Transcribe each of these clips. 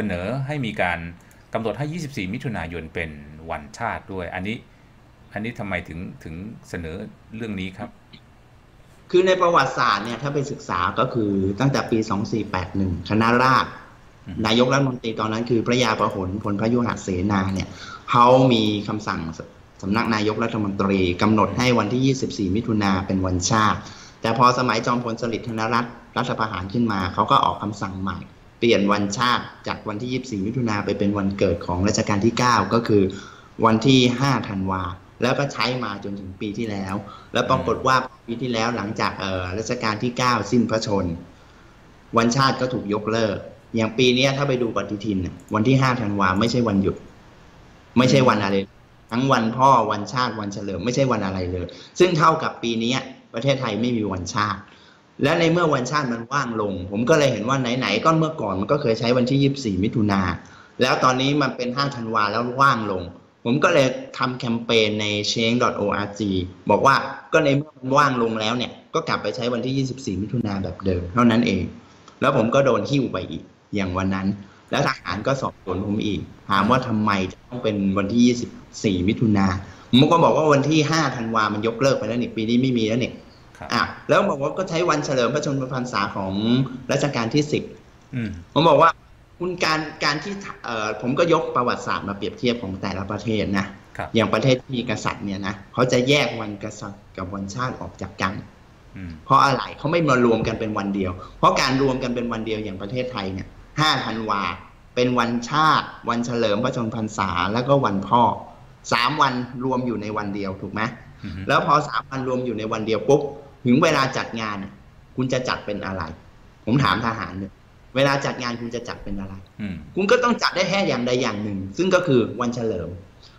เสนอให้มีการกำหนดให้ 24 มิถุนายนเป็นวันชาติด้วย อันนี้ อันนี้ทำไมถึงถึงเสนอเรื่องนี้ครับ คือในประวัติศาสตร์เนี่ยถ้าไปศึกษาก็คือตั้งแต่ปี 2481 คณะราษฎรนายกรัฐมนตรีตอนนั้นคือพระยาประหลพลพยุหเสนาเนี่ยเขามีคำสั่งสำนักนายกรัฐมนตรีกำหนดให้วันที่ 24 มิถุนาเป็นวันชาติ แต่พอสมัยจอมพลสฤษดิ์ธนรัตน์รัฐประหารขึ้นมา เขาก็ออกคำสั่งใหม่ เปลี่ยนวันชาติจากวันที่ 24 มิถุนาไปเป็นวันเกิดของรัชกาลที่ 9 ก็คือวันที่ 5 ธันวา แล้วก็ใช้มาจนถึงปีที่แล้ว แล้วปรากฏว่าปีที่แล้วหลังจากเออรัชกาลที่ 9 สิ้นพระชน วันชาติก็ถูกยกเลิก อย่างปีนี้ถ้าไปดูปฏิทิน วันที่ 5 ธันวาไม่ใช่วันหยุด ไม่ใช่วันอะไร ทั้งวันพ่อวันชาติวันเฉลิมไม่ใช่วันอะไรเลย ซึ่งเท่ากับปีนี้ประเทศไทยไม่มีวันชาติ และในเมื่อวันชาติมันว่างลง ผมก็เลยเห็นว่าไหนๆก็เมื่อก่อนมันก็เคยใช้วันที่ 24 มิถุนาแล้วตอนนี้มันเป็น 5 ธันวาแล้วว่างลง ผมก็เลยทำแคมเปญใน change.org บอกว่าก็ในเมื่อมันว่างลงแล้วเนี่ย ก็กลับไปใช้วันที่ 24 มิถุนาแบบเดิม เท่านั้นเอง แล้วผมก็โดนหิ้วไปอีกอย่างวันนั้น แล้วทหารก็สอบสวนผมอีก ถามว่าทำไมจะต้องเป็นวันที่ 24 มิถุนาผมก็บอกว่าวันที่ 5 ธันวามันยกเลิกไปแล้วนี่ปีนี้ไม่มีแล้วเนี่ย อะแล้วบอกว่าก็ใช้วันเฉลิมพระชนมพรรษาของรัชกาลที่สิบผมบอกว่าคุณการการที่เอ่อผมก็ยกประวัติศาสตร์มาเปรียบเทียบของแต่ละประเทศนะอย่างประเทศที่มีกษัตริย์เนี่ยนะเขาจะแยกวันกษัตริย์กับวันชาติออกจากกันเพราะอะไรเขาไม่มารวมกันเป็นวันเดียว เพราะการรวมกันเป็นวันเดียวอย่างประเทศไทยเนี่ยห้าธันวาเป็นวันชาติ วันเฉลิมพระชนมพรรษาแล้วก็วันพ่อสามวันรวมอยู่ในวันเดียวถูกไหมแล้วพอสามวันรวมอยู่ในวันเดียวปุ๊บ ถึงเวลาจัดงานคุณจะจัดเป็นอะไร ผมถามทหารเนี่ยเวลาจัดงานคุณจะจัดเป็นอะไรคุณก็ต้องจัดได้แค่อย่างใดอย่างหนึ่ง ซึ่งก็คือวันเฉลิม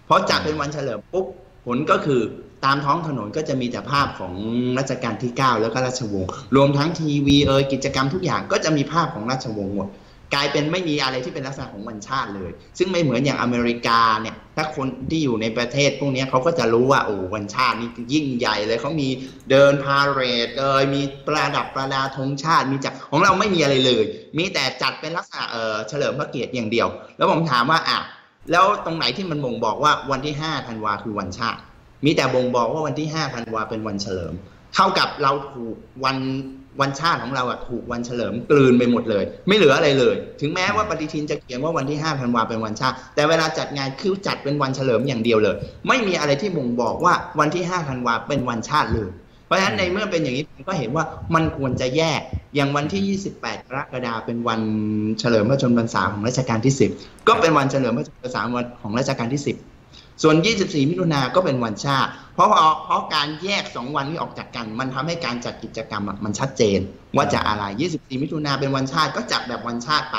เพราะจัดเป็นวันเฉลิมปุ๊บผลก็คือตามท้องถนนก็จะมีแต่ภาพของรัชกาลที่ 9 แล้วก็ราชวงศ์รวมทั้งทีวีเอยกิจกรรมทุกอย่างก็จะมีภาพของราชวงศ์หมด กลายเป็นไม่มีอะไรที่เป็นลักษณะของวันชาติเลย ซึ่งไม่เหมือนอย่างอเมริกาเนี่ย ถ้าคนที่อยู่ในประเทศพวกนี้เขาก็จะรู้ว่าโอ้วันชาตินี่ยิ่งใหญ่เลยเขามีเดินพาเรดเอยมีประดับประดาธงชาติมีจัดของเราไม่มีอะไรเลย มีแต่จัดเป็นลักษณะเออเฉลิมพระเกียรติอย่างเดียว แล้วผมถามว่าอะแล้วตรงไหนที่มันบ่งบอกว่าวันที่5ธันวาคือวันชาติ มีแต่บ่งบอกว่าวันที่5ธันวาเป็นวันเฉลิม เท่ากับเราถูกวันวันชาติของเราอะถูกวันเฉลิมกลืนไปหมดเลย ไม่เหลืออะไรเลย ถึงแม้ว่าปฏิทินจะเขียนว่าวันที่5ธันวาเป็นวันชาติ แต่เวลาจัดงานคือจัดเป็นวันเฉลิมอย่างเดียวเลย ไม่มีอะไรที่บ่งบอกว่าวันที่5ธันวาเป็นวันชาติเลยเพราะฉะนั้นในเมื่อเป็นอย่างนี้ผมก็เห็นว่ามันควรจะแยกอย่างวันที่ 28กรกฎาคมเป็นวันเฉลิมพระชนมพรรษาของรัชกาลที่ 10 ก็เป็นวันเฉลิมพระชนมพรรษาของรัชกาลที่ 10 ส่วน 24 มิถุนาก็เป็นวันชาติ เพราะเพราะการแยก 2 วันนี้ออกจากกัน มันทำให้การจัดกิจกรรมมันชัดเจน ว่าจะอะไร 24 มิถุนาเป็นวันชาติก็จัดแบบวันชาติไป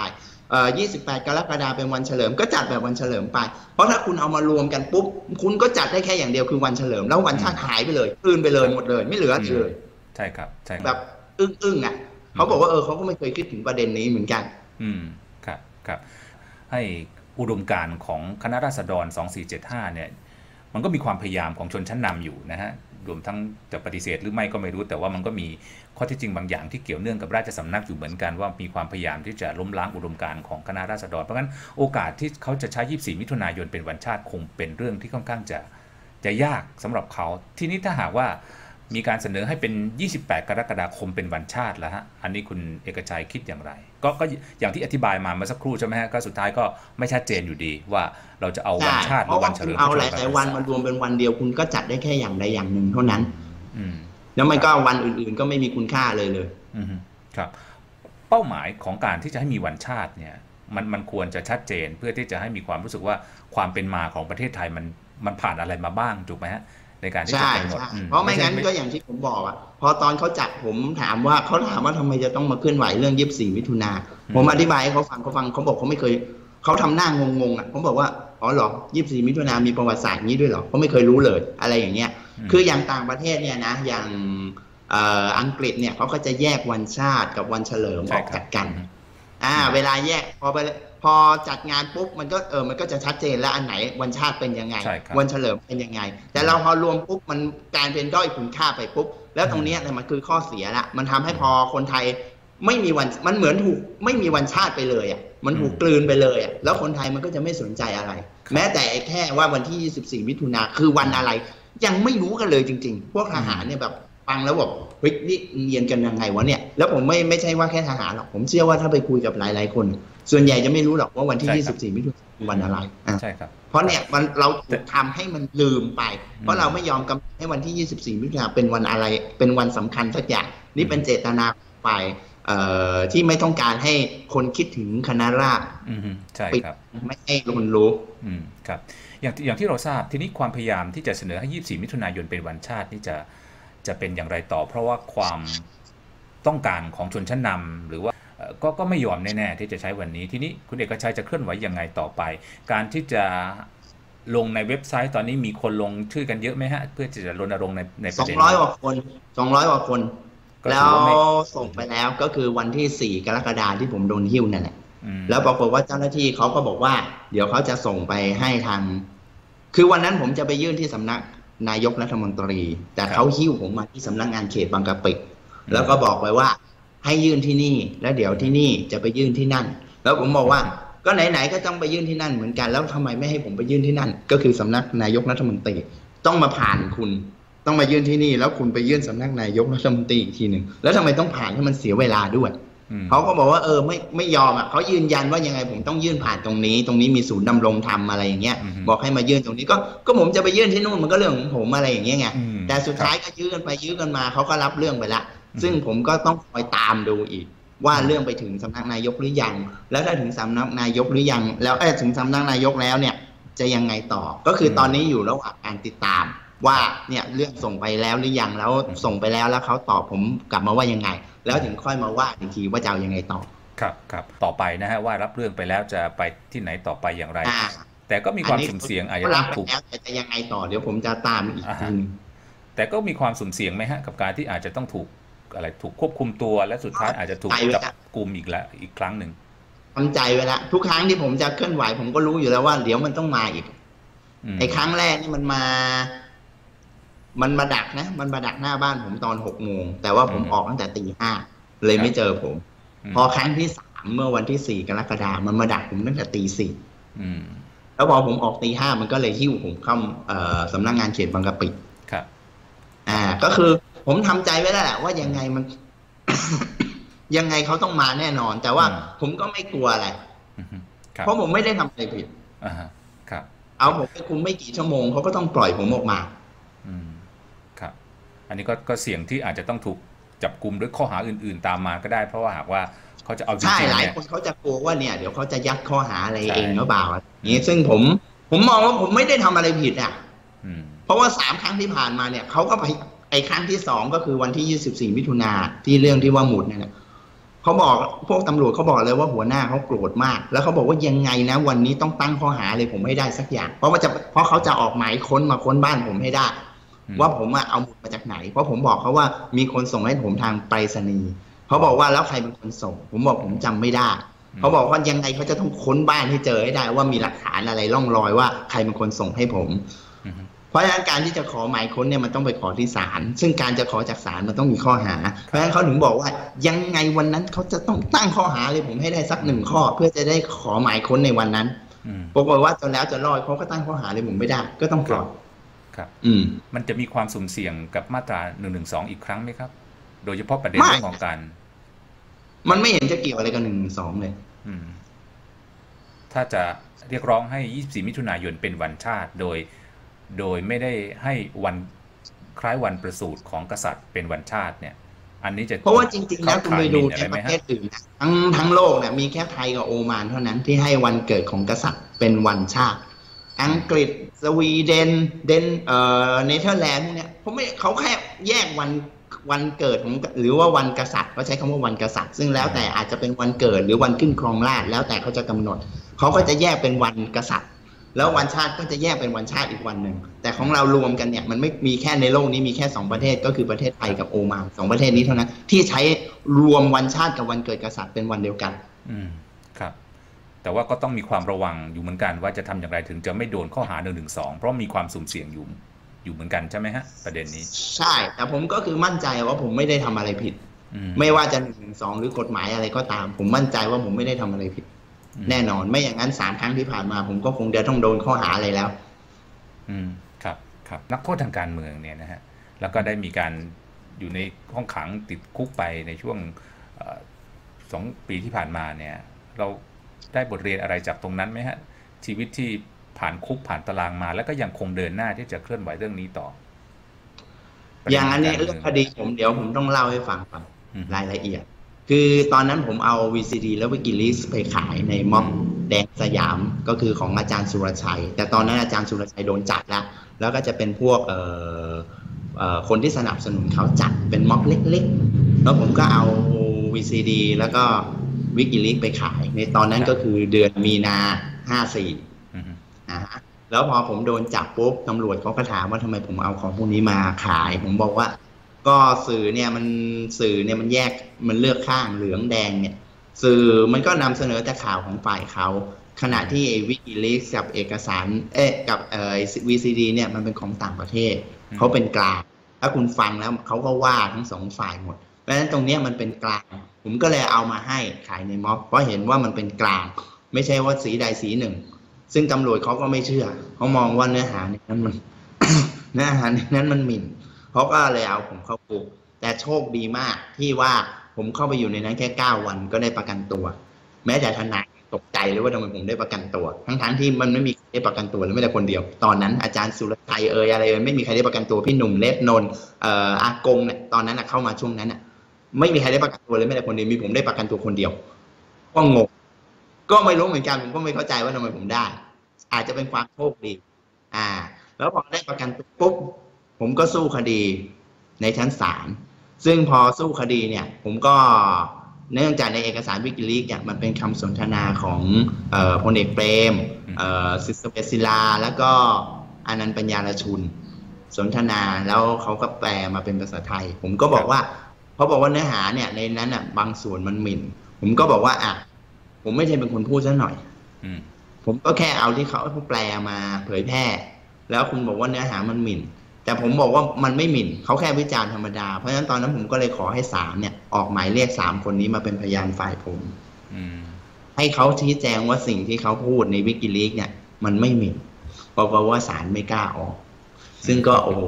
เอ่อ28 กรกฎาคมเป็นวันเฉลิมก็จัดแบบวันเฉลิมไป เพราะถ้าคุณเอามารวมกันปุ๊บ คุณก็จัดได้แค่อย่างเดียวคือวันเฉลิม แล้ววันชาติหายไปเลยคืนไปเลยหมดเลย ไม่เหลือเลย ใช่ครับใช่แบบอึ้งๆอะเขาบอกว่าเออเขาก็ไม่เคยคิดถึงประเด็นนี้เหมือนกัน อืมครับครับให้ อุดมการของคณะราษฎร 2475 เนี่ยมันก็มีความพยายามของชนชั้นนำอยู่นะฮะรวมทั้งจะปฏิเสธหรือไม่ก็ไม่รู้แต่ว่ามันก็มีข้อที่จริงบางอย่างที่เกี่ยวเนื่องกับราชสำนักอยู่เหมือนกันว่ามีความพยายามที่จะล้มล้างอุดมการณ์ของคณะราษฎร เพราะงั้นโอกาสที่เขาจะใช้ 24 มิถุนายนเป็นวันชาติคงเป็นเรื่องที่ค่อนข้างจะจะยากสำหรับเขา ทีนี้ถ้าหากว่า มีการเสนอให้เป็น 28 กรกฎาคมเป็นวันชาติแล้วฮะ อันนี้คุณเอกชัยคิดอย่างไร ก็ก็อย่างที่อธิบายมาเมื่อสักครู่ใช่ไหมฮะ ก็สุดท้ายก็ไม่ชัดเจนอยู่ดีว่าเราจะเอาวันชาติหรือวันเฉลิมเอาหลายวันมารวมเป็นวันเดียวคุณก็จัดได้แค่อย่างใดอย่างหนึ่งเท่านั้นแล้วมันก็วันอื่นๆก็ไม่มีคุณค่าเลยเลยครับ เป้าหมายของการที่จะให้มีวันชาติเนี่ย มันมันควรจะชัดเจนเพื่อที่จะให้มีความรู้สึกว่าความเป็นมาของประเทศไทยมันมันผ่านอะไรมาบ้างถูกไหมฮะ ในการที่จะกำหนดเพราะไม่งั้นก็อย่างที่ผมบอกอะพอตอนเขาจับผมถามว่าเขาถามว่าทำไมจะต้องมาเคลื่อนไหวเรื่องยีิบสี่มิถุนาผมอธิบายให้เขาฟังเขาฟังเขาบอกเขาไม่เคยเขาทำหน้างงๆอะผมบอกว่าอ๋อเหรอยีิบสี่มิถุนามีประวัติศาสตร์นี้ด้วยเหรอเขาไม่เคยรู้เลยอะไรอย่างเงี้ย คืออย่างต่างประเทศเนี่ยนะอย่างอังกฤษเนี่ยเขาก็จะแยกวันชาติกับวันเฉลิมออกจากกัน อ่า เวลาแยกพอไป พอจัดงานปุ๊บมันก็เออมันก็จะชัดเจนแล้วอันไหนวันชาติเป็นยังไง วันเฉลิมเป็นยังไง แต่เราพอรวมปุ๊บมันการเป็นด้อยคุณค่าไปปุ๊บ แล้วตรงนี้เนี่ยมันคือข้อเสียละมันทำให้พอคนไทยไม่มีวันมันเหมือนถูกไม่มีวันชาติไปเลยอะมันถูกกลืนไปเลยอะแล้วคนไทยมันก็จะไม่สนใจอะไร แม้แต่แค่ว่าวันที่ 24 มิถุนาคือวันอะไร ยังไม่รู้กันเลยจริง ๆ พวกทหารเนี่ยแบบฟังแล้วบอกเฮ้ยนี่เรียนกันยังไงวะเนี่ยแล้วผมไม่ไม่ใช่ว่าแค่ทหารหรอกผมเชื่อว่าถ้าไปคุยกับหลายๆคน ส่วนใหญ่จะไม่รู้หรอกว่าวันที่ 24 มิถุนาคือวันอะไรอะใช่ครับเพราะเนี่ยมันเราถูกทำให้มันลืมไป เพราะเราไม่ยอมกำหนดให้วันที่ 24 มิถุนาเป็นวันอะไร เป็นวันสำคัญสักอย่างนี่เป็นเจตนาฝ่ายเอ่อที่ไม่ต้องการให้คนคิดถึงคณะราษฎรอืมใช่ครับไม่ให้คนรู้อืมครับอย่างที่อย่างที่เราทราบทีนี้ความพยายามที่จะเสนอให้ 24 มิถุนายนเป็นวันชาตินี่จะจะเป็นอย่างไรต่อ เพราะว่าความต้องการของชนชั้นนำหรือว่าเอ่อ ก็ก็ไม่ยอมแน่ๆที่จะใช้วันนี้ทีนี้คุณเอกชัยจะเคลื่อนไหวยังไงต่อไป การที่จะลงในเว็บไซต์ตอนนี้มีคนลงชื่อกันเยอะไหมฮะ เพื่อที่จะรณรงค์ในในประเด็นนี้200กว่าคน200กว่าคนก็แล้ถืวอว่าไม่ส่งไปแล้วก็คือวันที่4กรกฎาคมที่ผมโดนหิ้วนั่นแหละอืมแล้วปรากฏว่าเจ้าหน้าที่เขาก็บอกว่า เดี๋ยวเขาจะส่งไปให้ทาง คือวันนั้นผมจะไปยื่นที่สำนักนายกรัฐมนตรี แต่เขาหิ้วผมมาที่สำนักงานเขตบางกะปิแล้วก็บอกไว้ว่า ให้ยื่นที่นี่ แล้วเดี๋ยวที่นี่จะไปยื่นที่นั่น แล้วผมบอกว่าก็ไหนๆก็ต้องไปยื่นที่นั่นเหมือนกันแล้วทำไมไม่ให้ผมไปยื่นที่นั่น ก็คือสำนักนายกรัฐมนตรีต้องมาผ่านคุณ ต้องมายื่นที่นี่ แล้วคุณไปยื่นสำนักนายกรัฐมนตรีอีกทีหนึ่งแล้วทำไมต้องผ่านให้มันเสียเวลาด้วยอืมเขาก็บอกว่าเออไม่ไม่ยอมอะเขายืนยันว่ายังไงผมต้องยื่นผ่านตรงนี้ ตรงนี้มีศูนย์ดำรงธรรมอะไรอย่างเงี้ยอืมบอกให้มายื่นตรงนี้ก็ก็ผมจะไปยื่นที่นู่นมันก็เรื่องของผมอะไรอย่างเงี้ยไงอืมแต่สุดท้ายก็ยื้อกันไปยื้อกันมาเขาก็รับเรื่องไปละอืม ซึ่งผมก็ต้องคอยตามดูอีก ว่าเรื่องไปถึงสำนักนายกหรือยัง แล้วถ้าถึงสำนักนายกหรือยัง แล้วเออถึงสำนักนายกแล้วเนี่ย จะยังไงต่อ ก็คือตอนนี้อยู่ระหว่างการติดตาม ว่าเนี่ยเรื่องส่งไปแล้วหรือยังแล้วส่งไปแล้วแล้วเขาตอบผมกลับมาว่ายังไง แล้วถึงค่อยมาว่าอีกทีว่าจะเอายังไงต่อครับครับต่อไปนะฮะว่ารับเรื่องไปแล้วจะไปที่ไหนต่อไปอย่างไรอ่าแต่ก็มีความสุ่มเสี่ยงอาจจะเขาต้รัอบงไปถูกแล้วแต่จะยังไงต่อเดี๋ยวผมจะตามอีกทีหนึงแต่ก็มีความสุ่มเสี่ยงไหมฮะกับการที่อาจจะต้องถูก อะไรถูกควบคุมตัวและสุดท้ายอาจจะถูกไปไว้จับครับกลุ่มอีกแล้วอีกครั้งหนึ่งทำใจไว้แล้วทุกครั้งที่ผมจะเคลื่อนไหว ผมก็รู้อยู่แล้วว่าเดี๋ยวมันต้องมาอีกอืมไอ้ครั้งแรกนี่มันมา มันมาดักนะ มันมาดักหน้าบ้านผมตอนหกโมง แต่ว่าผมออกตั้งแต่ตีห้าเลยไม่เจอผมมพอครั้งที่สามเมื่อวันที่สี่กรกฎาคมมันมาดักผมตั้งแต่ตีสี่อืมแล้วพอผมออกตีห้ามันก็เลยหิ้วผมเข้าเอ่อสำนักงานเขตบางกะปิครับ อ่า ก็คือ ผมทำใจไว้แล้วแหละว่ายังไงมัน ยังไงเขาต้องมาแน่นอน แต่ว่าอืมผมก็ไม่กลัวอะไรอือฮึครับเพราะผมไม่ได้ทำอะไรผิดอ่าฮะครับ เอาผมไปคุมไม่กี่ชั่วโมงเขาก็ต้องปล่อยผมออกมา อืมครับ อันนี้ก็ก็เสี่ยงที่อาจจะต้องถูกจับกลุ่มด้วยข้อหาอื่น ๆ ตามมาก็ได้ เพราะว่าหากว่าเขาจะเอาจริใช่งๆหลายเนี่ยคนเขาจะกลัวว่าเนี่ยเดี๋ยวเขาจะยัดข้อหาอะไรใช่เองหรือเปล่าอย่างนี้ซึ่งผม ผมมองว่าผมไม่ได้ทำอะไรผิดอะอืมเพราะว่าสามครั้งที่ผ่านมาเนี่ยเขาก็ไป ไอ้ครั้งที่สองก็คือวันที่ยี่สิบสี่มิถุนาที่เรื่องที่ว่าหมุดเนี่ยนะเขาบอกพวกตำรวจเขาบอกเลยว่าหัวหน้าเขาโกรธมาก แล้วเขาบอกว่ายังไงนะ วันนี้ต้องตั้งข้อหาเลยผมให้ได้สักอย่าง เพราะว่าจะเพราะเขาจะออกหมายค้นมาค้นบ้านผมให้ได้อืมว่าผมอะเอาหมุดมาจากไหน เพราะผมบอกเขาว่ามีคนส่งให้ผมทางไปรษณีย์เขาบอกว่าแล้วใครเป็นคนส่ง ผมบอกผมจำไม่ได้เขาบอกว่ายังไงเขาจะต้องค้นบ้านให้เจอให้ได้ ว่ามีหลักฐานอะไรร่องรอยว่าใครเป็นคนส่งให้ผมอือฮึ เพราะฉะนั้นการที่จะขอหมายค้นเนี่ยมันต้องไปขอที่ศาลซึ่งการจะขอจากศาลมันต้องมีข้อหา เพราะฉะนั้นเขาถึงบอกว่า ยังไงวันนั้นเขาจะต้องตั้งข้อหาเลยผมให้ได้สักหนึ่งข้อ เพื่อจะได้ขอหมายค้นในวันนั้นอืมปรากฏว่าจนแล้วจนรอดเขาก็ตั้งข้อหาเลยผมไม่ได้ ก็ต้องปล่อยครับ อืม มันจะมีความสุ่มเสี่ยงกับมาตรา1นึอีกครั้งไหมครับ โดยเฉพาะประเด็นไม่เรื่องของการ มันไม่เห็นจะเกี่ยวอะไรกับหนึ่งสองเลยอืมถ้าจะเรียกร้องให้ 24 มิถุนายนเป็นวันชาติ โดย โดยไม่ได้ให้วันคล้ายวันประสูติของกษัตริย์เป็นวันชาติเนี่ย อันนี้จะเพราะว่าจริงๆแล้วคุณไปดูเข้าข่ายหมิ่นอะไรไหมในประเทศอื่นทั้งทั้งโลกเนี่ยมีแค่ไทยกับโอมานเท่านั้นที่ให้วันเกิดของกษัตริย์เป็นวันชาติ อังกฤษสวีเดนเดนเอ่อเนเธอร์แลนด์พวกเนี่ยเขาไม่เขาแค่แยกวันวันเกิดของหรือว่าวันกษัตริย์เขาใช้คำว่าวันกษัตริย์ ซึ่งแล้วแต่อาจจะเป็นวันเกิดหรือวันขึ้นครองราชแล้วแต่เขาจะกำหนดเขาก็จะแยกเป็นวันกษัตริย์ แล้ววันชาติก็จะแยกเป็นวันชาติอีกวันหนึ่ง แต่ของเรารวมกันเนี่ยมันไม่มีแค่ในโลกนี้มีแค่สองประเทศก็คือประเทศไทยกับโอมานสองประเทศนี้เท่านั้น ที่ใช้รวมวันชาติกับวันเกิดกษัตริย์เป็นวันเดียวกัน อืมครับ แต่ว่าก็ต้องมีความระวังอยู่เหมือนกันว่าจะทำอย่างไรถึงจะไม่โดนข้อหา1นึเพราะมีความสุ่มเสี่ยงอยู่อยู่เหมือนกันใช่ไหมฮะ ประเด็นนี้ ใช่ แต่ผมก็คือมั่นใจว่าผมไม่ได้ทำอะไรผิดอืมไม่ว่าจะหนึ่งสองหรือกฎหมายอะไรก็ตาม ผมมั่นใจว่าผมไม่ได้ทำอะไรผิด แน่นอนไม่อย่างนั้นสามครั้งที่ผ่านมา ผมก็คงจะต้องโดนข้อหาอะไรแล้ว อืมครับครับนักโทษทางการเมืองเนี่ยนะฮะแล้วก็ได้มีการอยู่ในห้องขังติดคุกไปในช่วงเอ่อสองปีที่ผ่านมาเนี่ย เราได้บทเรียนอะไรจากตรงนั้นไหมฮะ ชีวิตที่ผ่านคุกผ่านตารางมา แล้วก็ยังคงเดินหน้าที่จะเคลื่อนไหวเรื่องนี้ต่อ อย่างอันนี้ประด็เรื่องคดีผมเดี๋ยวผมต้องเล่าให้ฟังครับอืมรายละเอียด คือตอนนั้นผมเอา VCD และ Wikileaks ไปขายในม็อบแดงสยามก็คือของอาจารย์สุรชัย แต่ตอนนั้นอาจารย์สุรชัยโดนจับแล้ว แล้วก็จะเป็นพวกเอ่อเอ่อคนที่สนับสนุนเขาจัดเป็นม็อบเล็กๆ แล้วผมก็เอา VCD แล้วก็ Wikileaks ไปขาย ในตอนนั้นก็คือเดือนมีนา54อืมนะฮะแล้วพอผมโดนจับปุ๊บตำรวจเขาก็ถามว่าทำไมผมเอาของพวกนี้มาขาย ผมบอกว่า ก็สื่อเนี่ยมันสื่อเนี่ยมันแยกมันเลือกข้างเหลืองแดงเนี่ย สื่อมันก็นำเสนอแต่ข่าวของฝ่ายเขาขณะที่วิกิลีกกับเอกสารเอ๊ะกับเอ่อ VCD เนี่ยมันเป็นของต่างประเทศอืมเขาเป็นกลางถ้าคุณฟังแล้วเขาก็ว่าทั้งสองฝ่ายหมดเพราะฉะนั้นตรงเนี้ยมันเป็นกลาง ผมก็เลยเอามาให้ขายในม็อบเพราะเห็นว่ามันเป็นกลาง ไม่ใช่ว่าสีใดสีหนึ่ง ซึ่งตำรวจเขาก็ไม่เชื่อเขามองว่าเนื้อหาในนั้นมันเนื้อหาในนั้นมันหมิ่น เขาก็เลยเอาผมเข้าคุกแต่โชคดีมากที่ว่าผมเข้าไปอยู่ในนั้นแค่เก้าวันก็ได้ประกันตัว แม้แต่ทนายตกใจเลยว่าทำไมผมได้ประกันตัว ทั้งๆที่มันไม่มีใครได้ประกันตัวเลยไม่แต่คนเดียว ตอนนั้นอาจารย์สุรชัยเอ่ยอะไรเอ่ยไม่มีใครได้ประกันตัวพี่หนุ่มเล็บนนท์เอ่ออากงเนี่ยตอนนั้นเข้ามาช่วงนั้นน่ะ ไม่มีใครได้ประกันตัวเลยไม่แต่คนเดียวมีผมได้ประกันตัวคนเดียวก็งงก็ไม่รู้เหมือนกันผมก็ไม่เข้าใจว่าทำไมผมได้ อาจจะเป็นความโชคดี อ่า แล้วพอได้ประกันตัวปุ๊บ ผมก็สู้คดีในชั้นศาลซึ่งพอสู้คดีเนี่ย ผมก็เนื่องจากในเอกสารวิกิลีกเนี่ยมันเป็นคำสนทนาของเอ่อพลเอกเปรมเอ่อซิสเปซิลา แล้วก็อนันต์ปัญญารชุน สนทนาแล้วเขาก็แปลมาเป็นภาษาไทย ผมก็บอกว่าเขาบอกว่าเนื้อหาเนี่ยในนั้นอะบางส่วนมันหมิ่น ผมก็บอกว่าอะผมไม่ใช่เป็นคนพูดซะหน่อยอืมผมก็แค่เอาที่เขาแปลมาเผยแพร่ แล้วคุณบอกว่าเนื้อหามันหมิ่น แต่ผมบอกว่ามันไม่หมิ่นเขาแค่วิจารณ์ธรรมดา เพราะฉะนั้นตอนนั้นผมก็เลยขอให้ศาลเนี่ย ออกหมายเรียกสามคนนี้มาเป็นพยานฝ่ายผมอืมให้เขาชี้แจงว่าสิ่งที่เขาพูดในวิกิลีกเนี่ย มันไม่หมิ่นเพราะว่าศาลไม่กล้าออก ซึ่งก็โอ้โห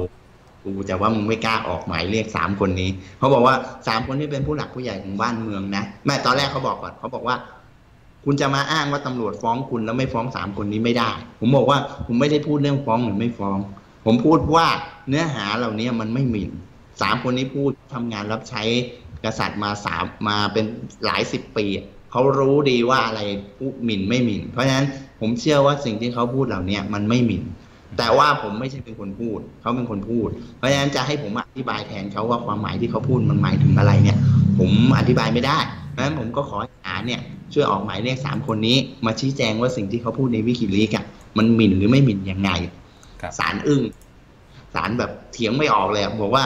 กูจะว่ามึงไม่กล้าออกหมายเรียกสามคนนี้เขาบอกว่าสามคนนี้เป็นผู้หลักผู้ใหญ่ของบ้านเมืองนะแม่ตอนแรกเขาบอกก่อนเขาบอกว่า คุณจะมาอ้างว่าตำรวจฟ้องคุณแล้วไม่ฟ้องสามคนนี้ไม่ได้ ผมบอกว่าผมไม่ได้พูดเรื่องฟ้องหรือไม่ฟ้อง ผมพูดว่าเนื้อหาเหล่านี้มันไม่หมิ่นสามคนนี้พูดทำงานรับใช้กษัตริย์มาสามมาเป็นหลายสิบปี เขารู้ดีว่าอะไรพูดหมิ่นไม่หมิ่น เพราะฉะนั้นผมเชื่อว่าสิ่งที่เขาพูดเหล่านี้มันไม่หมิ่น แต่ว่าผมไม่ใช่เป็นคนพูด เขาเป็นคนพูด เพราะฉะนั้นจะให้ผมอธิบายแทนเขาว่าความหมายที่เขาพูดมันหมายถึงอะไรเนี่ย ผมอธิบายไม่ได้เพราะฉะนั้นผมก็ขอให้ศาลเนี่ยช่วยออกหมายเรียกสามคนนี้ มาชี้แจงว่าสิ่งที่เขาพูดในวิกิลีกอะมันหมิ่นหรือไม่หมิ่นยังไง ครับศาลอึ้งศาลแบบเถียงไม่ออกเลยอะบอกว่า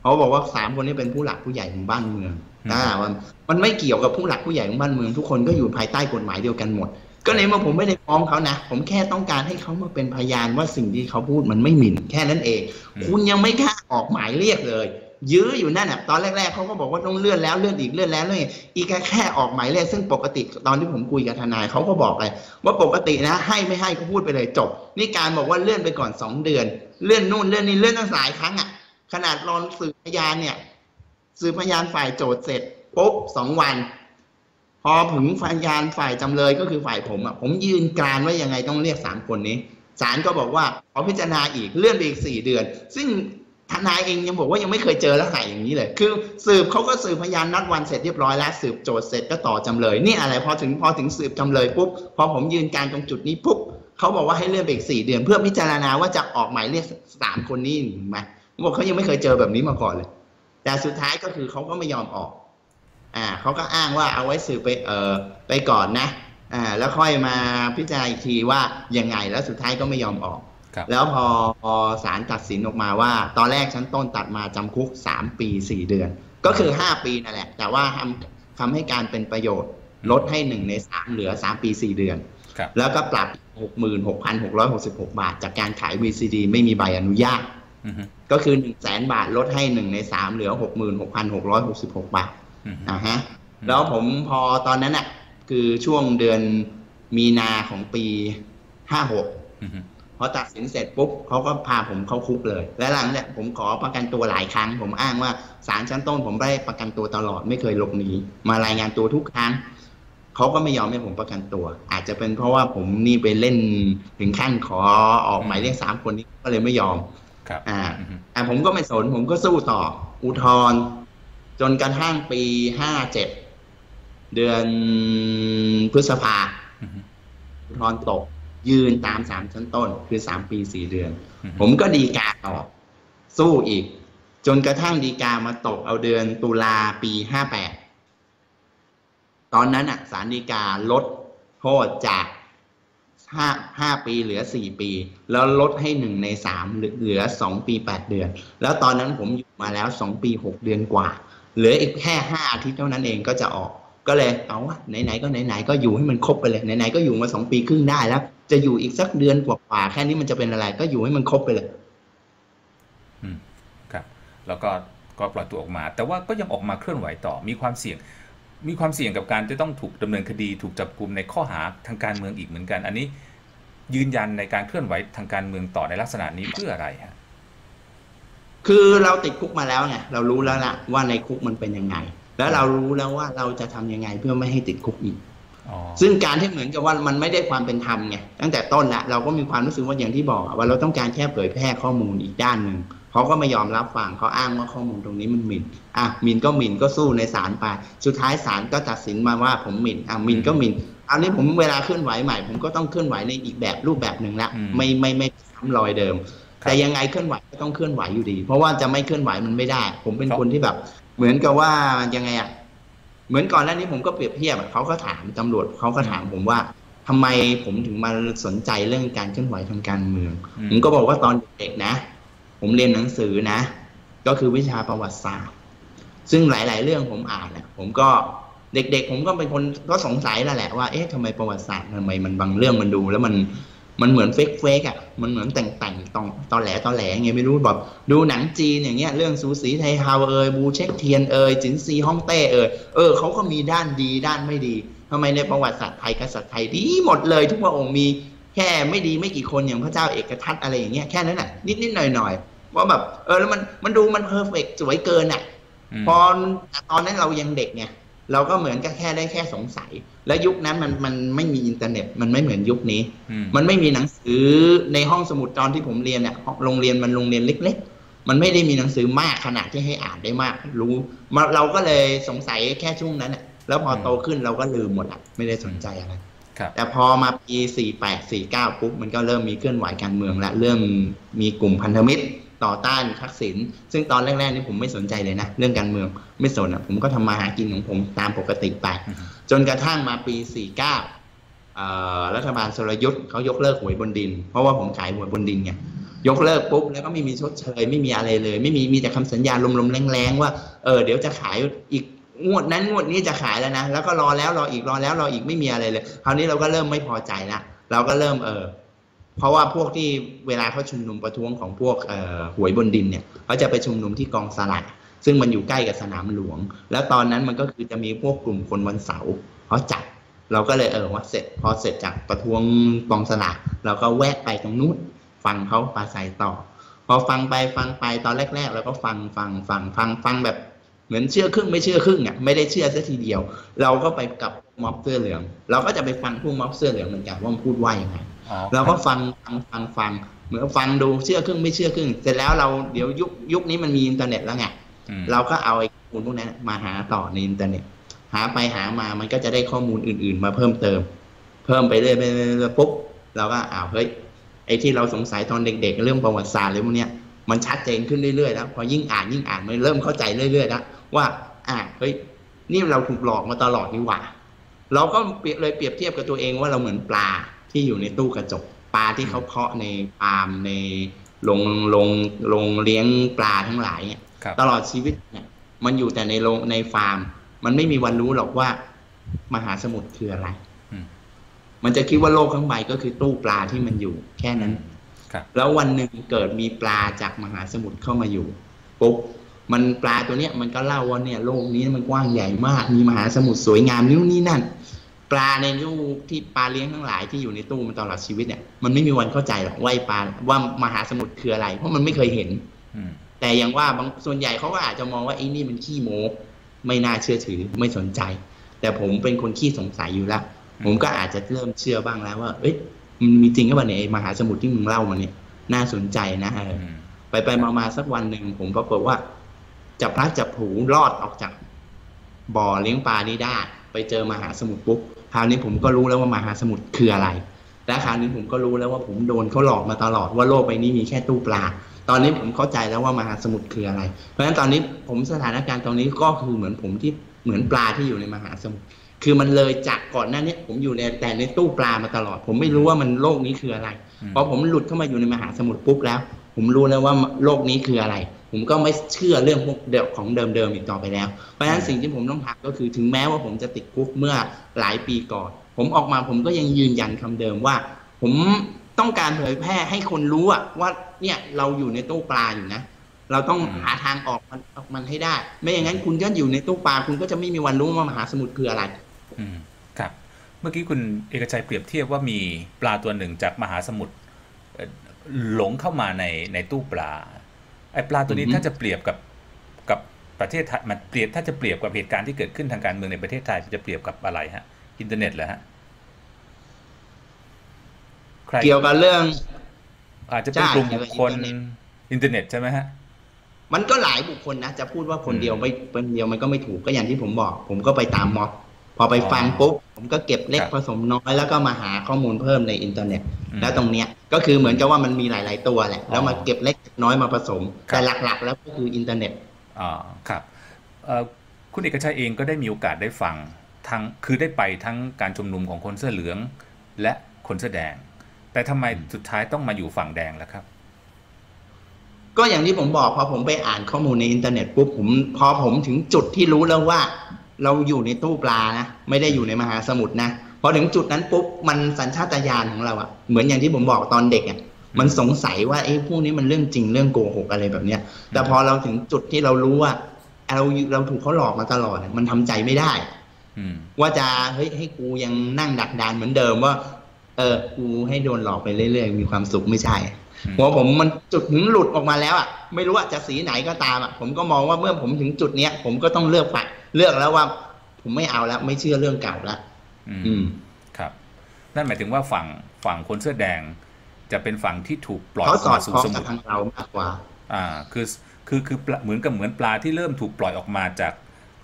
เขาบอกว่าสามคนนี้เป็นผู้หลักผู้ใหญ่ของบ้านเมืองอ่ามันมันไม่เกี่ยวกับผู้หลักผู้ใหญ่ของบ้านเมืองทุกคนก็อยู่ภายใต้กฎหมายเดียวกันหมด ก็ในเมื่อผมไม่ได้ฟ้องเขานะ ผมแค่ต้องการให้เขามาเป็นพยานว่าสิ่งที่เขาพูดมันไม่หมิ่นแค่นั้นเองอืมคุณยังไม่กล้าออกหมายเรียกเลย ยื้ออยู่นั่นอะตอนแรกๆเขาก็บอกว่าต้องเลื่อนแล้วเลื่อนอีกเลื่อนแล้วเลื่อนอีกแค่แค่ออกหมายเรียกซึ่งปกติตอนที่ผมคุยกับทนายเขาก็บอกเลยว่าปกตินะ ให้ไม่ให้ก็พูดไปเลยจบ นี่การบอกว่าเลื่อนไปก่อนสองเดือน เลื่อนนู่นเลื่อนนี่เลื่อนตั้งหลายครั้งอะ ขนาดรอสืบพยานเนี่ย สืบพยานฝ่ายโจทย์เสร็จปุ๊บสองวัน พอถึงพยานฝ่ายจำเลยก็คือฝ่ายผมอะผมยืนกรานว่ายังไงต้องเรียกสามคนนี้ศาลก็บอกว่าขอพิจารณาอีกเลื่อนไปอีกสี่เดือน ซึ่ง ทนายเองยังบอกว่ายังไม่เคยเจอลักษณะอย่างนี้เลย คือสืบเขาก็สืบพยานนัดวันเสร็จเรียบร้อยแล้วสืบโจทย์เสร็จก็ต่อจำเลย นี่อะไรพอถึงพอถึงสืบจำเลยปุ๊บพอผมยืนการตรงจุดนี้ปุ๊บเขาบอกว่าให้เลื่อนไปอีกสี่เดือน เพื่อพิจารณาว่าจะออกหมายเรียกสามคนนี้ถูกไหมผมบอกเขายังไม่เคยเจอแบบนี้มาก่อนเลย แต่สุดท้ายก็คือเขาก็ไม่ยอมออก อ่าเขาก็อ้างว่าเอาไว้สืบไปเอ่อไปก่อนนะ อ่า แล้วค่อยมาพิจารณาอีกทีว่ายังไงแล้วสุดท้ายก็ไม่ยอมออก แล้วพอพอศาลตัดสินออกมาว่า ตอนแรกชั้นต้นตัดมาจำคุกสามปีสี่เดือน ก็คือห้าปีนั่นแหละ แต่ว่าทำทำให้การเป็นประโยชน์ลดให้หนึ่งในสามเหลือสามปีสี่เดือนครับแล้วก็ปรับหกหมื่นหกพันหกร้อยหกสิบหกบาท จากการขาย VCD ไม่มีใบอนุญาตอืมฮึก็คือหนึ่งแสนบาทลดให้หนึ่งในสามเหลือหกหมื่นหกพันหกร้อยหกสิบหกบาทอืมฮึอ่าฮะแล้วผมพอตอนนั้นอะ คือช่วงเดือนมีนาของปีห้าหกอืม พอตัดสินเสร็จปุ๊บเขาก็พาผมเข้าคุกเลย และหลังเนี่ยผมขอประกันตัวหลายครั้ง ผมอ้างว่าศาลชั้นต้นผมได้ประกันตัวตลอดไม่เคยหลบหนีมารายงานตัวทุกครั้งเขาก็ไม่ยอมให้ผมประกันตัว อาจจะเป็นเพราะว่าผมนี่ไปเล่นถึงขั้นขอออกหมายเรียกสามคนนี้ก็เลยไม่ยอมครับอ่าอืมอ่าผมก็ไม่สนผมก็สู้ต่อ อุทธรณ์จนกระทั่งปีห้าเจ็ดเดือนพฤษภาอืมอุทธรณ์ตก ยืนตามสามชั้นต้น คือสามปีสี่เดือนอืผมก็ดีกาต่อ สู้อีก จนกระทั่งดีกามาตกเอาเดือนตุลาปีห้าแปดตอนนั้นอะสารดีกาลดโทษจากห้าห้าปีเหลือสี่ปี แล้วลดให้หนึ่งในสามเหลือสองปีแปดเดือน แล้วตอนนั้นผมอยู่มาแล้วสองปีหกเดือนกว่า เหลืออีกแค่ห้าอาทิตย์เท่านั้นเองก็จะออกก็เลยเอาวะไหนๆก็ไหนๆก็อยู่ให้มันครบไปเลยไหนๆก็อยู่มาสองปีครึ่งได้แล้ว จะอยู่อีกสักเดือนกว่าๆแค่นี้มันจะเป็นอะไร ก็อยู่ให้มันครบไปเลยอืมครับ แล้วก็ก็ปล่อยตัวออกมา แต่ว่าก็ยังออกมาเคลื่อนไหวต่อมีความเสี่ยง มีความเสี่ยงกับการจะต้องถูกดำเนินคดี ถูกจับกลุ่มในข้อหาทางการเมืองอีกเหมือนกัน อันนี้ยืนยันในการเคลื่อนไหวทางการเมืองต่อในลักษณะนี้เพื่ออะไรฮะคือเราติดคุกมาแล้วไงเรารู้แล้วละว่าในคุกมันเป็นยังไง แล้วเรารู้แล้วว่าเราจะทำยังไงเพื่อไม่ให้ติดคุกอีกอ๋อ ซึ่งการที่เหมือนกับว่ามันไม่ได้ความเป็นธรรมไงตั้งแต่ต้นละเราก็มีความรู้สึกว่าอย่างที่บอกอะว่าเราต้องการแค่เผยแพร่ข้อมูลอีกด้านหนึ่งเขาก็ไม่ยอมรับฟังเขาอ้างว่าข้อมูลตรงนี้มันหมิ่นอะหมิ่นก็หมิ่นก็สู้ในศาลไปสุดท้ายศาลก็ตัดสินมาว่าผมหมิ่นอะหมิ่นก็หมิ่นอันนี้ผมเวลาเคลื่อนไหวใหม่ ผมก็ต้องเคลื่อนไหวในอีกแบบรูปแบบหนึ่งละไม่ไม่ไม่ซ้ำรอยเดิม แต่ยังไงเคลื่อนไหวก็ต้องเคลื่อนไหวอยู่ดี เพราะว่าจะไม่เคลื่อนไหวมันไม่ได้ ผมเป็นคนที่แบบ เหมือนกับว่ายังไงอะ เหมือนก่อนหน้านี้ผมก็เปรียบเทียบอะเขาก็ถามตำรวจเขาก็ถามผมว่าทำไมผมถึงมาสนใจเรื่องการเคลื่อนไหวทางการเมืองอืมผมก็บอกว่าตอนเด็กๆนะ ผมเรียนหนังสือนะ ก็คือวิชาประวัติศาสตร์ ซึ่งหลาย ๆ เรื่องผมอ่านอะผมก็เด็ก ๆ ผมก็เป็นคนก็สงสัยแล้วแหละว่าเอ๊ะทำไมประวัติศาสตร์ทำไมมันบางเรื่องมันดู แล้วมัน มันเหมือนเฟกเฟกๆอะมันเหมือนแต่งแต่งๆตองตอแหลตอแหลไงไม่รู้แบบดูหนังจีนอย่างเงี้ยเรื่องสูสีไทเฮาเอยบูเช็คเทียนเอยจินซีฮ่องเต้เอยเออเขาก็มีด้านดีด้านไม่ดีทำไมในประวัติศาสตร์ไทยกษัตริย์ไทยดีหมดเลยทุกพระองค์มีแค่ไม่ดีไม่กี่คนอย่างพระเจ้าเอกทัตอะไรอย่างเงี้ยแค่นั้นน่ะนิดนิดๆหน่อยหน่อยๆว่าแบบเออแล้วมันมันดูมันเพอร์เฟกสวยเกินอะมพอตอนนั้นเรายังเด็กไง เราก็เหมือนกับแค่ได้แค่สงสัย และยุคนั้นมันมันไม่มีอินเทอร์เน็ต มันไม่เหมือนยุคนี้อืมมันไม่มีหนังสือในห้องสมุดตอนที่ผมเรียนเนี่ยห้องโรงเรียนมันโรงเรียนเล็ก ๆ มันไม่ได้มีหนังสือมากขนาดที่ให้อ่านได้มากรู้มาเราก็เลยสงสัยแค่ช่วงนั้นน่ะแล้วพอโตขึ้นเราก็ลืมหมดละไม่ได้สนใจอะไรครับแต่พอมาปี 48 49 ปุ๊บ มันก็เริ่มมีเคลื่อนไหวการเมืองและเริ่มมีกลุ่มพันธมิตร ต่อต้านทักษิณซึ่งตอนแรกๆนี่ผมไม่สนใจเลยนะ เรื่องการเมืองไม่สนอะผมก็ทำมาหากินของผมตามปกติไปอืมจนกระทั่งมาปี 49เอ่อรัฐบาลสรยุทธ์เขายกเลิกหวยบนดิน เพราะว่าผมขายหวยบนดินไงยกเลิกปุ๊บแล้วก็ไม่มีชดเชยไม่มีอะไรเลย ไม่มีมีแต่คำสัญญาลมๆแรงๆว่าเออเดี๋ยวจะขายอีกงวดนั้นงวดนี้จะขายแล้วนะ แล้วก็รอแล้วรออีกรอแล้วรออีกไม่มีอะไรเลย คราวนี้เราก็เริ่มไม่พอใจละเราก็เริ่มเออ เพราะว่าพวกที่เวลาเขาชุมนุมประท้วงของพวกหวยบนดินเนี่ยเขาจะไปชุมนุมที่กองสลากซึ่งมันอยู่ใกล้กับสนามหลวง แล้วตอนนั้นมันก็คือจะมีพวกกลุ่มคนวันเสาร์เขาจัด เราก็เลยเออว่าเสร็จ พอเสร็จจากประท้วงกองสลากเราก็แวะไปตรงนู้นฟังเขาปราศัยต่อ พอฟังไปฟังไปตอนแรกๆเราก็ฟังฟังฟังฟังฟังแบบเหมือนเชื่อครึ่งไม่เชื่อครึ่งอะไม่ได้เชื่อซะทีเดียว เราก็ไปกับ ม็อบเสื้อเหลือง เราก็จะไปฟังพวกม็อบเสื้อเหลืองเหมือนกันว่ามันพูดว่ายังไงอ๋อเราก็ฟังฟังฟังฟังเหมือนฟังดูเชื่อครึ่งไม่เชื่อครึ่งเสร็จแล้วเราเดี๋ยวยุคยุคนี้มันมีอินเทอร์เน็ตแล้วไงอืมเราก็เอาไอ้ข้อมูลพวกนั้นมาหาต่อในอินเทอร์เน็ต หาไปหามามันก็จะได้ข้อมูลอื่น ๆ มาเพิ่มเติม เพิ่มไปเรื่อยไปเรื่อยปุ๊บเราก็อ้าวเฮ้ยไอ้ที่เราสงสัยตอนเด็ก ๆ เรื่องประวัติศาสตร์อะไรพวกเนี้ยมันชัดเจนขึ้นเรื่อยๆแล้วพอยิ่งอ่านยิ่งอ่านมันเริ่มเข้าใจเรื่อยๆแล้วว่าอ่าเฮ้ยนี่เราถูกหลอกมาตลอดนี่หว่า เราก็เปรียบเลยเปรียบเทียบกับตัวเองว่าเราเหมือนปลาที่อยู่ในตู้กระจกปลาที่เขาเพาะในฟาร์มในโรงโรงโรงเลี้ยงปลาทั้งหลายเนี่ยครับตลอดชีวิตเนี่ย มันอยู่แต่ในโรงในฟาร์ม มันไม่มีวันรู้หรอกว่ามหาสมุทรคืออะไรอืมมันจะคิดว่าโลกทั้งใบก็คือตู้ปลาที่มันอยู่ แค่นั้นครับแล้ววันหนึ่งเกิดมีปลาจากมหาสมุทรเข้ามาอยู่ปุ๊บ มันปลาตัวเนี้ยมันก็เล่าว่าเนี่ยโลกนี้มันกว้างใหญ่มาก มีมหาสมุทรสวยงามนิ้วนี่นั่น ปลาในตู้ที่ปลาเลี้ยงทั้งหลายที่อยู่ในตู้มันตลอดชีวิตเนี่ยมันไม่มีวันเข้าใจหรอกว่าไอ้ปลาว่ามหาสมุทรคืออะไร เพราะมันไม่เคยเห็นอืมแต่อย่างว่าบางส่วนใหญ่เขาก็อาจจะมองว่าไอ้นี่มันขี้โม้ไม่น่าเชื่อถือไม่สนใจ แต่ผมเป็นคนขี้สงสัยอยู่แล้วผมก็อาจจะเริ่มเชื่อบ้างแล้วว่า เอ้ยมันมีจริงก็บ่าเนี่ยไอ้มหาสมุทรที่มึงเล่ามาเนี่ย น่าสนใจนะเอออืมไปไปมามาสักวันหนึ่งผมปรากฏว่า จับพลัดจับผลูรอดออกจากบ่อเลี้ยงปลานี้ได้ ไปเจอมหาสมุทรปุ๊บคราวนี้ผมก็รู้แล้วว่ามหาสมุทรคืออะไร และคราวนี้ผมก็รู้แล้วว่าผมโดนเขาหลอกมาตลอดว่าโลกใบนี้มีแค่ตู้ปลา ตอนนี้ผมเข้าใจแล้วว่ามหาสมุทรคืออะไร เพราะฉะนั้นตอนนี้ผมสถานการณ์ตรงนี้ก็คือเหมือนผมที่เหมือนปลาที่อยู่ในมหาสมุทร คือมันเลยจากก่อนหน้านี้ผมอยู่ในแต่ในตู้ปลามาตลอด ผมไม่รู้ว่ามันโลกนี้คืออะไรอืมพอผมหลุดเข้ามาอยู่ในมหาสมุทรปุ๊บแล้ว ผมรู้แล้วว่าโลกนี้คืออะไร ผมก็ไม่เชื่อเรื่องพวกเดิมของเดิมๆอีกต่อไปแล้ว เพราะฉะนั้นสิ่งที่ผมต้องทำก็คือถึงแม้ว่าผมจะติดคุกเมื่อหลายปีก่อน ผมออกมาผมก็ยังยืนยันคำเดิมว่า ผมต้องการเผยแพร่ให้คนรู้อะว่าเนี่ยเราอยู่ในตู้ปลาอยู่นะ เราต้องอืมหาทางออกมันออกมันให้ได้ ไม่อย่างนั้นคุณก็อยู่ในตู้ปลาคุณก็จะไม่มีวันรู้ว่ามหาสมุทรคืออะไร อืมครับ เมื่อกี้คุณเอกชัยเปรียบเทียบว่ามีปลาตัวหนึ่งจากมหาสมุทรเอ่อหลงเข้ามาในในตู้ปลาไอ้ ปลาตัวนี้อือฮึถ้าจะเปรียบกับกับประเทศไทยมันเปรียบถ้าจะเปรียบกับเหตุการณ์ที่เกิดขึ้นทางการเมืองในประเทศไทยจะเปรียบกับอะไรฮะอินเทอร์เน็ตเหรอฮะใครเกี่ยวกับเรื่อง อาจจะเป็นใช่กลุ่มบุคคลเกี่ยวกับอินเทอร์เน็ตอินเทอร์เน็ตใช่ไหมฮะมันก็หลายบุคคลนะจะพูดว่าคนอืมเดียวไม่คนเดียวมันก็ไม่ถูกก็อย่างที่ผมบอก ผมก็ไปตามม็อบ พอไปอ๋อฟังปุ๊บผมก็เก็บเล็กครับผสมน้อยแล้วก็มาหาข้อมูลเพิ่มในอินเทอร์เน็ตอืมแล้วตรงเนี้ยก็คือเหมือนกับว่ามันมีหลาย ๆ ตัวแหละ แล้วมาอ๋อเก็บเล็กเก็บน้อยมาผสมครับแต่หลัก ๆ แล้วก็คืออินเทอร์เน็ตอ่าครับเอ่อคุณเอกชัยเองก็ได้มีโอกาสได้ฟังทั้งคือได้ไปทั้งการชุมนุมของคนเสื้อเหลือง และคนเสื้อแดง แต่ทำไมสุดท้ายต้องมาอยู่ฝั่งแดงล่ะครับก็อย่างที่ผมบอกพอผมไปอ่านข้อมูลในอินเทอร์เน็ตปุ๊บผมพอผมถึงจุดที่รู้แล้วว่า เราอยู่ในตู้ปลานะไม่ได้อยู่ในมหาสมุทรนะพอถึงจุดนั้นปุ๊บมันสัญชาตญาณของเราอะเหมือนอย่างที่ผมบอกตอนเด็กอะมันสงสัยว่าไอ้พวกนี้มันเรื่องจริงเรื่องโกหกอะไรแบบเนี้ย แต่พอเราถึงจุดที่เรารู้ว่าเราเราถูกเขาหลอกมาตลอดอะมันทำใจไม่ได้อืมว่าจะเฮ้ยให้กูยังนั่งดักดานเหมือนเดิมว่า เออกูให้โดนหลอกไปเรื่อยๆมีความสุขไม่ใช่อืมเพราะผมมันจุดถึงหลุดออกมาแล้วอะไม่รู้ว่าจะสีไหนก็ตามอะผมก็มองว่าเมื่อผมถึงจุดเนี้ยผมก็ต้องเลือกฝ่าย เลือกแล้วว่าผมไม่เอาแล้วไม่เชื่อเรื่องเก่าแล้วอืมอืมครับ นั่นหมายถึงว่าฝั่งฝั่งคนเสื้อแดง จะเป็นฝั่งที่ถูกปล่อยเขาสอดมาสู่คล้องสกัมุบทรทางเรามากกว่า อ่า คือคือคือปลาเหมือนกับเหมือนปลาที่เริ่มถูกปล่อยออกมาจาก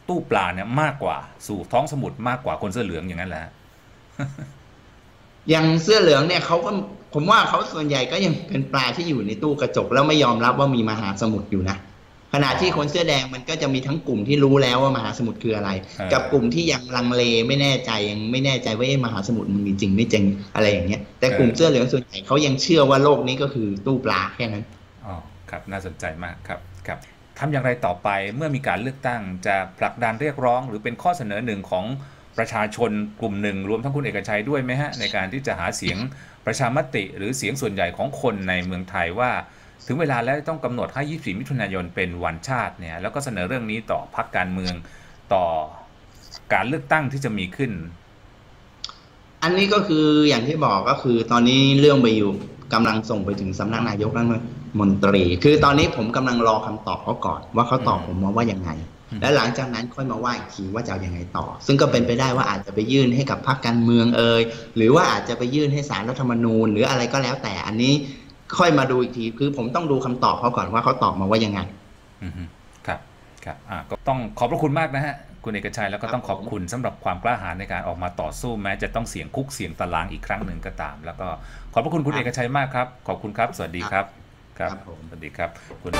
ตู้ปลาเนี่ยมากกว่าสู่ท้องสมุทรมากกว่าคนเสื้อเหลืองอย่างนั้นแหละฮะอย่างเสื้อเหลืองเนี่ยเขาก็ผมว่าเขาส่วนใหญ่ก็ยังเป็นปลาที่อยู่ในตู้กระจกแล้วไม่ยอมรับว่ามีมหาสมุทรอยู่นะ ขณะที่คนเสื้อแดงมันก็จะมีทั้งกลุ่มที่รู้แล้วว่ามหาสมุทรคืออะไรเออกับกลุ่มที่ยังลังเลไม่แน่ใจยังไม่แน่ใจว่าเอ๊ะมหาสมุทรมันมีจริงไม่จริงอะไรอย่างเงี้ยแต่กลุ่มเสื้อเหลืองส่วนใหญ่เขายังเชื่อว่าโลกนี้ก็คือตู้ปลาแค่นั้นอ๋อครับน่าสนใจมากครับครับทำอย่างไรต่อไปเมื่อมีการเลือกตั้งจะผลักดันเรียกร้อง หรือเป็นข้อเสนอหนึ่งของประชาชนกลุ่มหนึ่งรวมทั้งคุณเอกชัยด้วยไหมฮะในการที่จะหาเสียงประชามติ หรือเสียงส่วนใหญ่ของคนในเมืองไทยว่า ถึงเวลาแล้วต้องกำหนดให้ 24 มิถุนายนเป็นวันชาติเนี่ยแล้วก็เสนอเรื่องนี้ต่อพรรคการเมืองต่อการเลือกตั้งที่จะมีขึ้น อันนี้ก็คืออย่างที่บอกก็คือตอนนี้เรื่องไปอยู่กำลังส่งไปถึงสำนักนายกรัฐมนตรี คือตอนนี้ผมกำลังรอคำตอบเขาก่อน ว่าเขาตอบอืมผมมาว่ายังไงอืมแล้วหลังจากนั้นค่อยมาว่าอีกทีว่าจะเอายังไงต่อ ซึ่งก็เป็นไปได้ว่าอาจจะไปยื่นให้กับพรรคการเมืองเอ่ยหรือว่าอาจจะไปยื่นให้สารรัฐธรรมนูญ หรืออะไรก็แล้วแต่อันนี้ ค่อยมาดูอีกที คือผมต้องดูคำตอบเขาก่อนว่าเขาตอบมาว่ายังไงอือฮึครับครับอ่าก็ต้องขอบพระคุณมากนะฮะคุณเอกชัยแล้วก็ต้องขอบคุณสำหรับความกล้าหาญในการออกมาต่อสู้แม้จะต้องเสี่ยงคุกเสี่ยงตารางอีกครั้งหนึ่งก็ตาม แล้วก็ขอบพระคุณคุณครับเอกชัยมากครับ ขอบคุณครับ สวัสดีครับ ครับครับผมสวัสดีครับคุณ